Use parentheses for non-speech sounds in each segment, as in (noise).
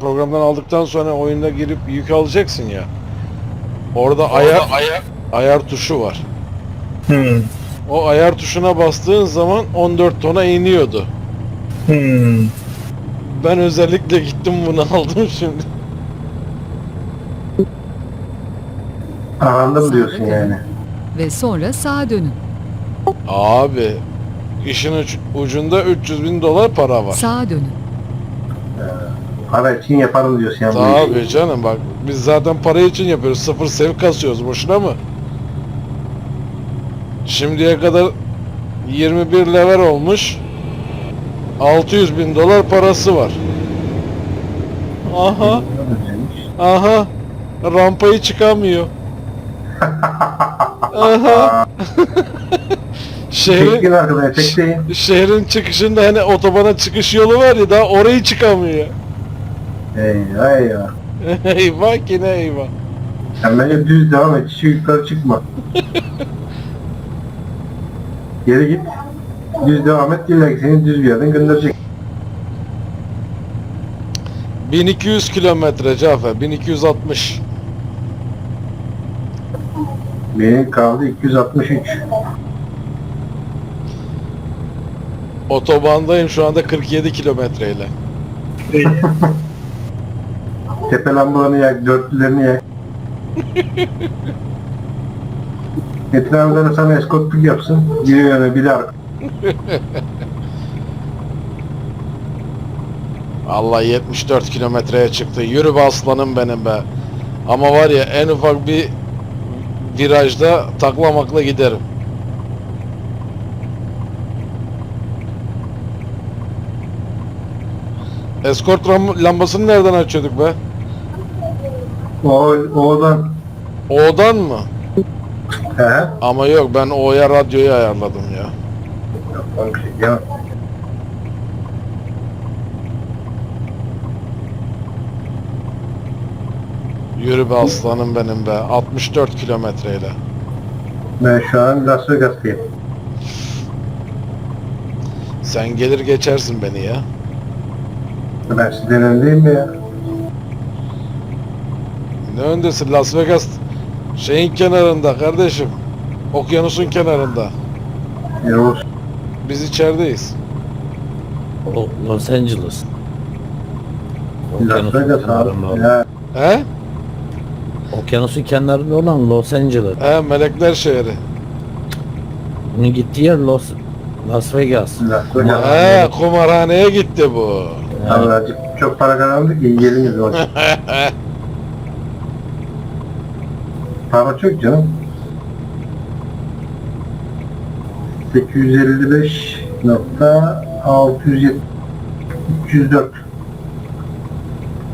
programdan aldıktan sonra oyuna girip yük alacaksın ya. Orada ayar ayar tuşu var. Hmm. O ayar tuşuna bastığın zaman 14 tona iniyordu. Hmm. Ben özellikle gittim bunu (laughs) aldım şimdi. Aranda mı diyorsun yani? Ve sonra sağa dönün. Abi işin ucunda 300 bin dolar para var. Sağa dönün. Para için yaparım diyorsun yani. bu işi. Tabii canım bak biz zaten para için yapıyoruz. Sıfır sev kasıyoruz boşuna mı? Şimdiye kadar 21 level olmuş. 600 bin dolar parası var. Aha aha rampayı çıkamıyor. (laughs) Aha. şehrin şehrin çıkışında hani otobana çıkış yolu var ya daha orayı çıkamıyor. Eyvah eyvah. (laughs) eyvah yine eyvah. Sen bence düz devam et. Hiç yukarı çıkma. Geri git. Düz devam et. İlla seni düz bir yerden gönderecek. 1200 kilometre Cafer 1260 Benim kaldı 263. Otobandayım şu anda 47 kilometreyle. (laughs) Tepe lambalarını yak, dörtlülerini yak. (laughs) Amcanı sana eskortluk yapsın. Biri öne biri arka. Allah 74 kilometreye çıktı. Yürü be aslanım benim be. Ama var ya en ufak bir virajda taklamakla giderim. Eskort lambasını nereden açıyorduk be? O, oğlan. O'dan mı? He. Ama yok ben O'ya radyoyu ayarladım ya. Yok. Yürü be aslanım benim be. 64 kilometreyle. Ben şu an Las Vegas'tayım. Sen gelir geçersin beni ya. Ben sizden öndeyim ya? Ne öndesin Las Vegas şeyin kenarında kardeşim. Okyanusun kenarında. Yavuz. Biz içerideyiz. O Los Angeles. Las Okyanusun Vegas kenarında abi. olan, Ya, He? okyanusun kenarında olan Los Angeles. He melekler şehri. Bunun gittiği yer Los Las Vegas. Las Vegas. He kumarhaneye gitti bu. Abi acık çok para kazandık ki yiyelim o zaman. (laughs) Para çok canım. 855 nokta 670 304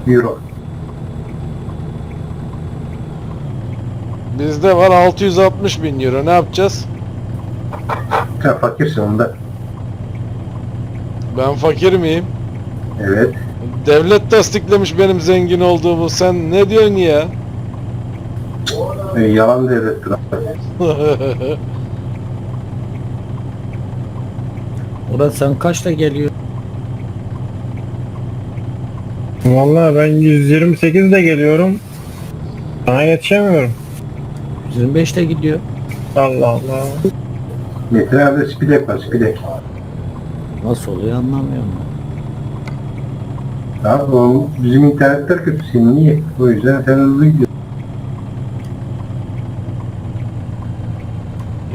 euro. Bizde var 660 bin euro ne yapacağız? Sen fakirsin onda. Ben fakir miyim? Evet. Devlet tasdiklemiş benim zengin olduğumu. Sen ne diyorsun ya? E, yalan devlettir. (laughs) Murat sen kaçta geliyor? Vallahi ben 128 de geliyorum. Sana yetişemiyorum. 25'te gidiyor. Allah Allah. Metin abi spidek var spidek. Nasıl oluyor anlamıyorum. Abi bizim internetler kötü senin niye? O yüzden sen hızlı gidiyorsun.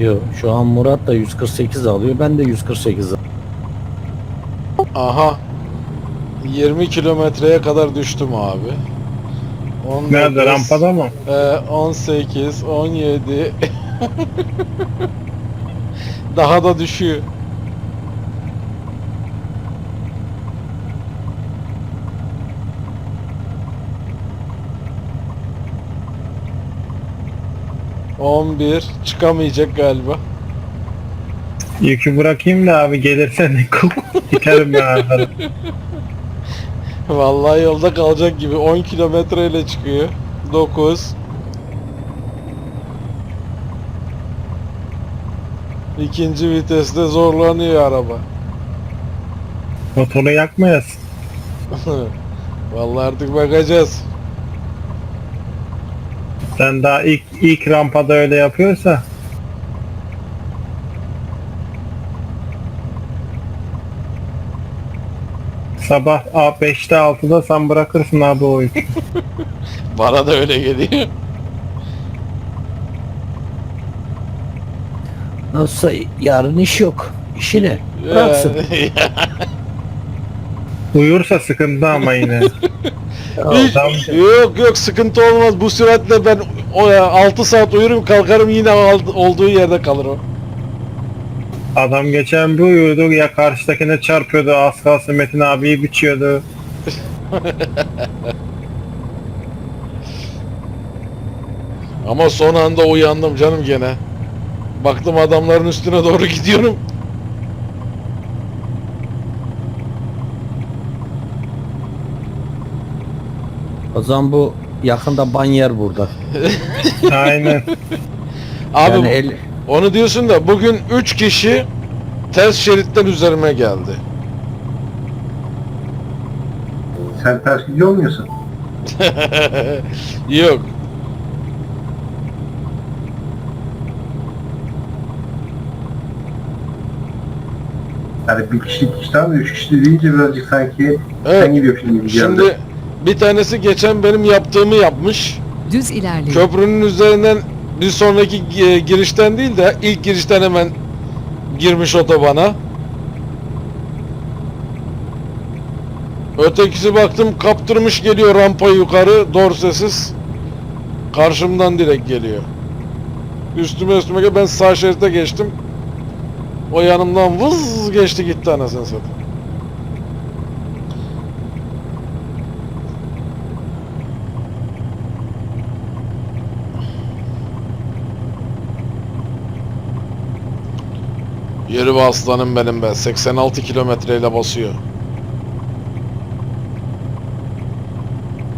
Yok şu an Murat da 148 alıyor. Ben de 148 alıyorum. Aha. 20 kilometreye kadar düştüm abi. 19, Nerede rampada mı? e, 18, 17. (laughs) Daha da düşüyor. On bir çıkamayacak galiba. Yükü bırakayım da abi gelirsen de giderim (laughs) ben arkadan. Vallahi yolda kalacak gibi 10 kilometreyle çıkıyor. 9 İkinci viteste zorlanıyor araba. Motoru yakmayasın. (laughs) Vallahi artık bakacağız. Sen daha ilk ilk rampada öyle yapıyorsa Sabah A 5'te 6'da sen bırakırsın abi o. (laughs) Bana da öyle geliyor. Nasılsa yarın iş yok. İşi ne? Bıraksın. (laughs) Uyursa sıkıntı ama yine. (laughs) Hiç- yok yok sıkıntı olmaz. Bu süratle ben o 6 saat uyurum kalkarım yine al- olduğu yerde kalır o. Adam geçen bir uyuyordu ya karşıdakine çarpıyordu az kalsın Metin abiyi biçiyordu. Ama son anda uyandım canım gene. Baktım adamların üstüne doğru gidiyorum. O zaman bu yakında banyer burada. (laughs) Aynen. Abi yani el, onu diyorsun da bugün 3 kişi ters şeritten üzerime geldi. Sen ters gidiyor musun? (laughs) Yok. Yani bir kişilik işten de üç kişi deyince birazcık sanki Evet. sen gidiyorsun gibi geldi. Şimdi bir tanesi geçen benim yaptığımı yapmış. Düz ilerleyin. Köprünün üzerinden bir sonraki gi- girişten değil de ilk girişten hemen girmiş otobana. Ötekisi baktım kaptırmış geliyor rampayı yukarı dorsesiz. Karşımdan direkt geliyor. Üstüme üstüme ben sağ şerite geçtim. O yanımdan vız geçti gitti anasını satayım. Yürü be aslanım benim be. 86 kilometreyle basıyor.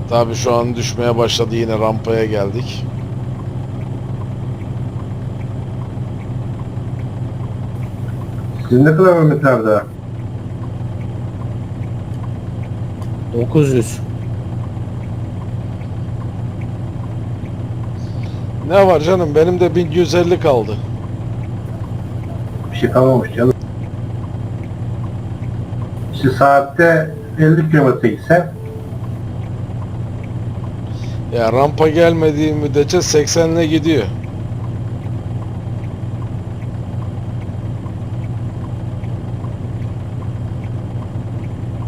Tabi şu an düşmeye başladı yine rampaya geldik. Sizin ne kadar abi daha? 900. Ne var canım benim de 1150 kaldı. Kalmamış canım. İşte saatte 50 kilometre gitsen Ya rampa gelmediği müddetçe 80 ile gidiyor.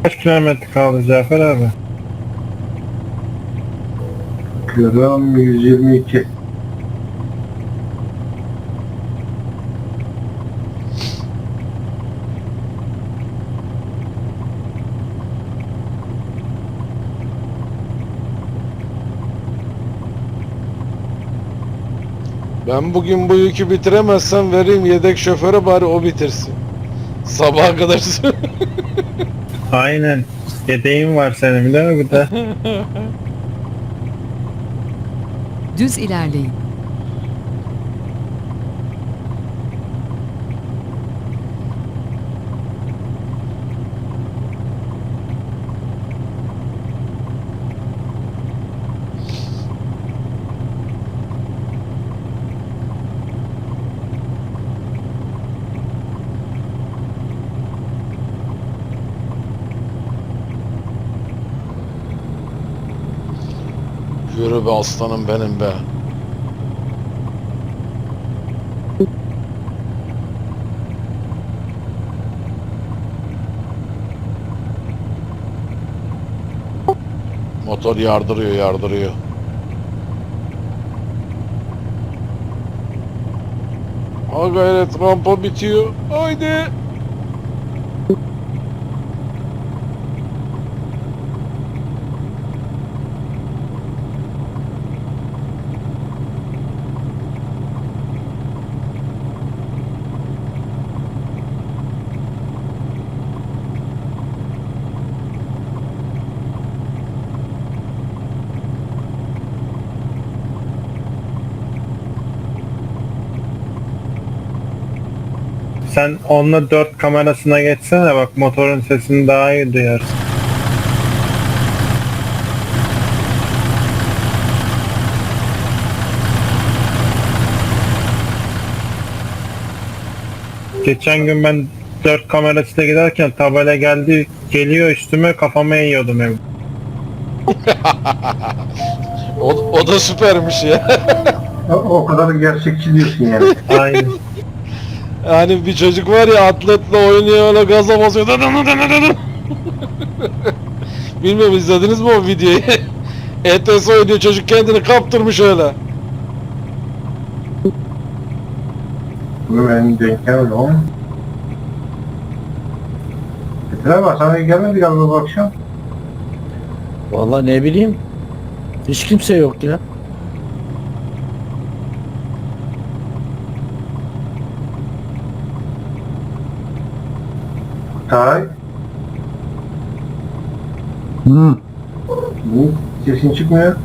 Kaç kilometre kaldı Cafer abi? bakıyorum 122. Ben bugün bu yükü bitiremezsem vereyim yedek şoföre bari o bitirsin. Sabaha kadar (laughs) Aynen. Yedeğin var senin değil mi bir de? Düz ilerleyin. Yürü be aslanım benim be. Motor yardırıyor yardırıyor. Ha gayret rampa bitiyor. Haydi. Sen onunla 4 kamerasına geçsene bak motorun sesini daha iyi duyarsın. Geçen gün ben 4 kamerasıyla giderken tabela geldi geliyor üstüme kafama eğiyordum ev. (laughs) o, o da süpermiş ya. o, o kadar gerçekçi diyorsun yani. Aynen. Yani bir çocuk var ya atletle oynuyor öyle gaza basıyor. (laughs) Bilmiyorum izlediniz mi o videoyu? (laughs) ETS oynuyor çocuk kendini kaptırmış öyle. Ben denk gelmedim ama. Metin abi sana gelmedi galiba bu akşam. Vallahi ne bileyim. Hiç kimse yok ya. tá? Hum. hum. Que a gente ganha